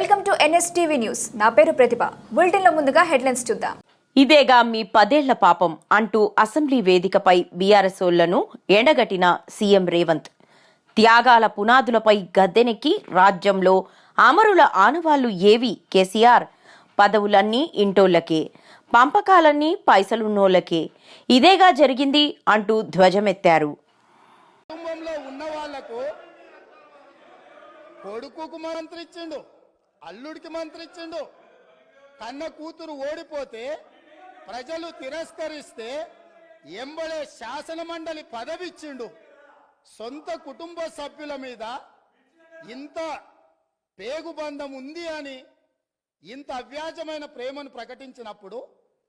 NSTV news. నా పేరు ప్రతిభ. బులెటిన్లో ముందుగా హెడ్లైన్స్ చూద్దాం. ఇదేగా మీ పదేళ్ళ పాపం అంటూ అసెంబ్లీ వేదికపై బీఆర్ఎస్ఓళ్ళను ఎండగట్టిన సీఎం రేవంత్. త్యాగాల పునాదులపై గద్దెనెక్కి రాజ్యంలో అమరుల ఆనవాళ్ళు ఏవి కేసీఆర్? పదవులన్నీ ఇంటోళ్ళకే పంపకాలన్నీ పైసలున్నోళ్ళకే ఇదేగా జరిగింది అంటూ ధ్వజమెత్తారు. కుటుంబంలో ఉన్న వాళ్ళకు కొడుకుకు మంత్రి ఇచ్చిండు అల్లుడికి మంత్రి ఇచ్చిండు. కన్న కూతురు ఓడిపోతే ప్రజలు తిరస్కరిస్తే ఎంబడే శాసన మండలి పదవి ఇచ్చిండు. సొంత కుటుంబ సభ్యుల మీద ఇంత పేగుబంధం ఉంది అని ఇంత అవ్యాజమైన ప్రేమను ప్రకటించినప్పుడు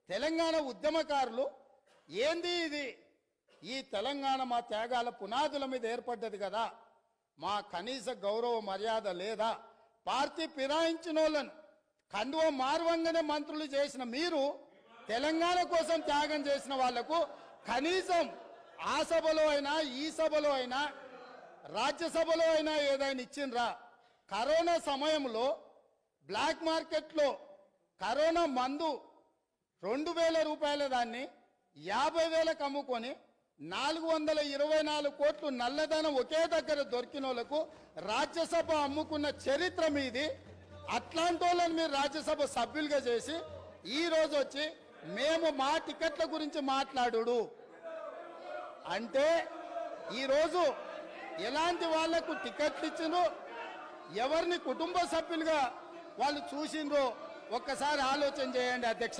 తెలంగాణ ఉద్యమకారులు ఏంది ఇది? ఈ తెలంగాణ మా త్యాగాల పునాదుల మీద ఏర్పడ్డది కదా. మా కనీస గౌరవ మర్యాద లేదా? పార్టీ ఫిరాయించిన వాళ్ళను కండువ మార్వంగానే మంత్రులు చేసిన మీరు తెలంగాణ కోసం త్యాగం చేసిన వాళ్ళకు కనీసం ఆ సభలో అయినా ఈ సభలో అయినా రాజ్యసభలో అయినా ఏదైనా ఇచ్చిండ్రా? కరోనా సమయంలో బ్లాక్ మార్కెట్లో కరోనా మందు రెండు వేల రూపాయల దాన్ని యాభై వేలకు అమ్ముకొని నాలుగు వందల ఇరవై నాలుగు కోట్లు నల్లధనం ఒకే దగ్గర దొరికిన వాళ్ళకు రాజ్యసభ అమ్ముకున్న చరిత్ర మీది. అట్లాంటి వాళ్ళని మీరు రాజ్యసభ సభ్యులుగా చేసి ఈ రోజు వచ్చి మేము మా టికెట్ల గురించి మాట్లాడు అంటే ఈరోజు ఎలాంటి వాళ్ళకు టికెట్లు ఇచ్చిండ్రు? ఎవరిని కుటుంబ సభ్యులుగా వాళ్ళు చూసిండ్రో? ఒక్కసారి ఆలోచన చేయండి అధ్యక్ష.